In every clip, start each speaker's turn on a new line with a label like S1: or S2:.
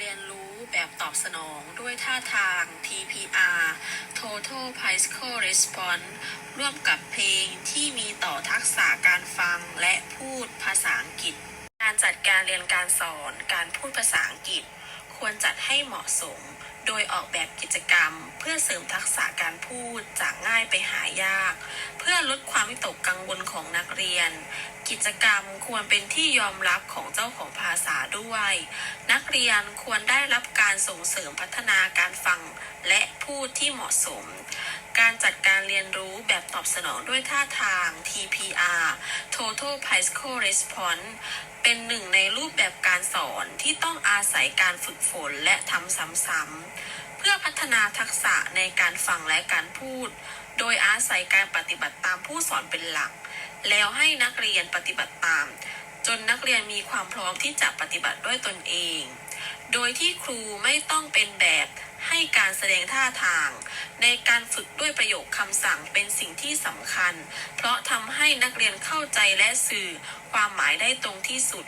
S1: เรียนรู้แบบตอบสนองด้วยท่าทาง TPR Total Psycho Response ร่วมกับเพลงที่มีต่อทักษะการฟังและพูดภาษาอังกฤษ การจัดการเรียนการสอนการพูดภาษาอังกฤษ ควรจัดให้เหมาะสม โดยออกแบบกิจกรรม เพื่อเสริมทักษะการพูดจากง่ายไปหายาก เพื่อลดความวิตกกังวลของนักเรียน กิจกรรมควรเป็นที่ยอมรับของเจ้าของภาษาด้วย นักเรียนควรได้รับการส่งเสริมพัฒนาการฟังและพูดที่เหมาะสม การจัดการเรียนรู้แบบ ตอบสนองด้วยท่าทาง TPR Total Psycho Response เป็นหนึ่งในรูปแบบการสอนที่ต้องอาศัยการฝึกฝนและทำซ้ำๆ เพื่อพัฒนาทักษะในการฟังและการพูด โดยอาศัยการปฏิบัติตามผู้สอนเป็นหลัก แล้วให้นักเรียนปฏิบัติตาม จนนักเรียนมีความพร้อมที่จะปฏิบัติด้วยตนเอง โดยที่ครูไม่ต้องเป็นแบบ ให้การแสดงท่าทาง ในการฝึกด้วยประโยคคำสั่งเป็นสิ่งที่สำคัญ เพราะทำให้นักเรียนเข้าใจและสื่อความหมายได้ตรงที่สุด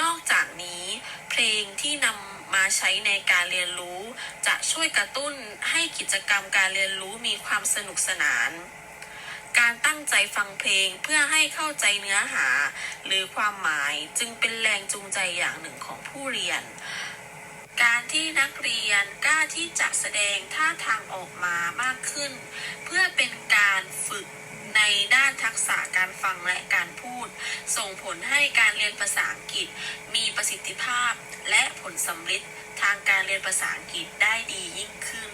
S1: นอกจากนี้ เพลงที่นำมาใช้ในการเรียนรู้ จะช่วยกระตุ้นให้กิจกรรมการเรียนรู้มีความสนุกสนานการตั้งใจฟังเพลงเพื่อให้เข้าใจเนื้อหา หรือความหมายจึงเป็นแรงจูงใจอย่างหนึ่งของผู้เรียน การที่นักเรียนกล้าที่จะแสดงท่าทางออกมามากขึ้น เพื่อเป็นการฝึกในด้านทักษะการฟังและการพูด ส่งผลให้การเรียนภาษาอังกฤษ มีประสิทธิภาพและผลสำลิดทางการเรียนภาษาอังกฤษได้ดียิ่งขึ้น